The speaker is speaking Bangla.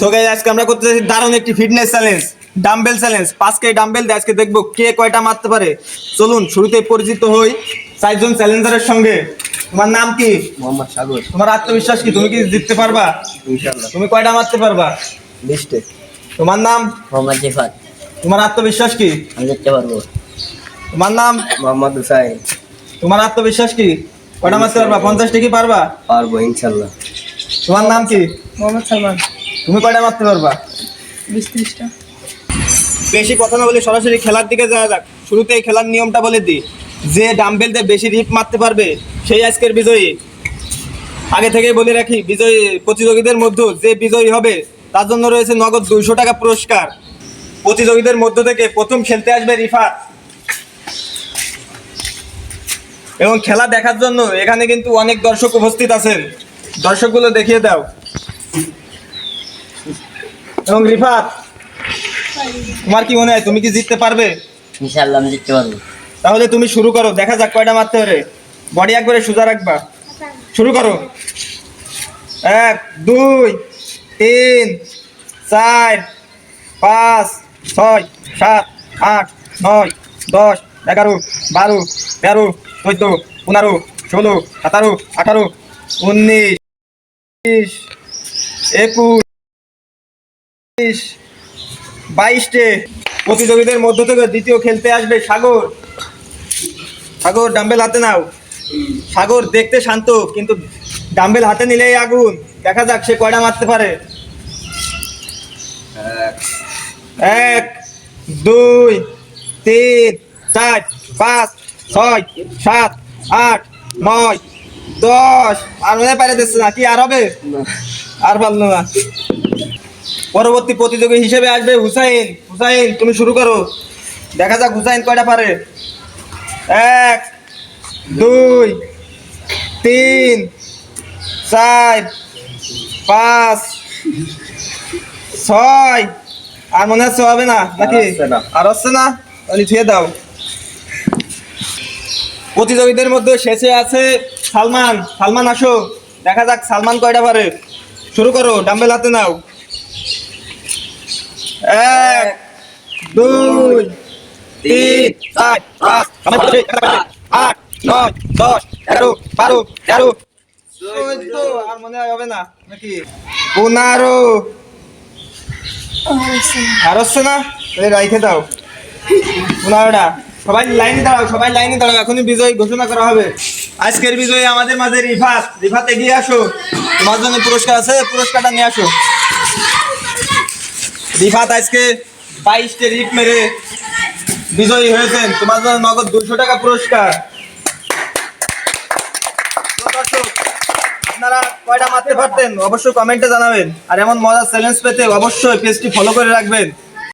সো গাইস আজকে আমরা করতে যাচ্ছি দারুণ একটি ফিটনেস চ্যালেঞ্জ ডাম্বেল চ্যালেঞ্জ পাঁচ ডাম্বেল দিয়ে আজকে দেখব কে কয়টা মারতে পারে। চলুন শুরুতে পরিচিত হই চারজন চ্যালেঞ্জারের সঙ্গে। তোমার নাম কি? মোহাম্মদ সাগর। তোমার আত্মবিশ্বাস কি? তুমি কি জিততে পারবা? ইনশাল্লাহ তুমি কয়টা মারতে পারবা? লিস্টে তোমার নাম? মোহাম্মদ জিফাত। তোমার আত্মবিশ্বাস কি? আমি দেখতে পারব। তোমার নাম? মোহাম্মদ হুসাইন। তোমার আত্মবিশ্বাস কি? কয়টা মারতে পারবা? পঞ্চাশটা কি পারবা? পারব ইনশাল্লাহ তোমার নাম কি? মোহাম্মদ সালমান। তুমি কয়টা মারতে পারবা? বিশ ত্রিশটা। বেশি কথা না বলে সরাসরি খেলার দিকে যাওয়া যাক। শুরুতে এই খেলার নিয়মটা বলে দিই। যে ডাম্বেল দিয়ে বেশি রিপ মারতে পারবে সেই আজকের বিজয়ী। আগে থেকেই বলে রাখি বিজয়ী প্রতিযোগীদের মধ্যে যে বিজয়ী হবে তার জন্য রয়েছে নগদ দুইশো টাকা পুরস্কার। প্রতিযোগীদের মধ্য থেকে প্রথম খেলতে আসবে রিফাত। এবং খেলা দেখার জন্য এখানে কিন্তু অনেক দর্শক উপস্থিত আছেন। দর্শকগুলো দেখিয়ে দাও। এবং রিফাত তোমার কি মনে হয় তুমি কি জিততে পারবে? ইনশাল্লাহ আমি দেখতে পারব। তাহলে তুমি শুরু করো দেখা যাক কয়টা মারতে পারে। বডি একবারে সোজা রাখবা। শুরু করো। এক দুই তিন চার পাঁচ ছয় সাত আট নয় দশ এগারো বারো তেরো চোদ্দ পনেরো ষোলো সতেরো আঠারো উনিশ একুশ বাইশটে প্রতিযোগীদের মধ্য থেকে দ্বিতীয় খেলতে আসবে সাগর। সাগর, ডাম্বেল হাতে নাও। সাগর দেখতে শান্ত, কিন্তু ডাম্বেল হাতে নিলেই আগুন। দেখা যাক সে কয়টা মারতে পারে। এক, দুই, তিন, চার, পাঁচ, ছয়, সাত, আট, নয়, দশ। আর মনে পারে দিচ্ছে না, কি আর হবে? আর পারল না। পরবর্তী প্রতিযোগী হিসেবে আসবে হুসাইন। হুসাইন তুমি শুরু করো। দেখা যাক হুসাইন কয়টা পারে। এক দুই তিন চার পাঁচ ছয়। আর মনে হচ্ছে হবে না? নাকি? আর হচ্ছে না। তাহলে ছুঁয়ে দাও। প্রতিযোগীদের মধ্যে শেষে আছে সালমান। সালমান আসো। দেখা যাক সালমান কয়টা পারে। শুরু করো। ডাম্বেল হাতে নাও। এক দুই তিন চার পাঁচ আট নয় দশ এগারো বারো তেরো। চোদ্দ। আর মনে হয় হবে না। নাকি পনেরো। আর হচ্ছে না? এই রাইখে দাও। পনেরোটা। সবাই লাইনে দাঁড়াও সবাই লাইনে দাঁড়াও। এখনই বিজয় ঘোষণা করা হবে। আজকের বিজয়ী আমাদের মাঝে রিফাত। রিফাত এগিয়ে আসো। তোমার জন্য পুরস্কার আছে পুরস্কারটা নিয়ে আসো। রিফাত আজকে বাইশটি রিপ মেরে বিজয়ী হয়েছেন। তোমার জন্য নগদ দুশো টাকা পুরস্কার। আপনারা কয়টা মারতে পারতেন? অবশ্যই কমেন্টে জানাবেন। আর এমন মজার চ্যালেঞ্জ পেতে অবশ্যই পেজটি ফলো করে রাখবেন।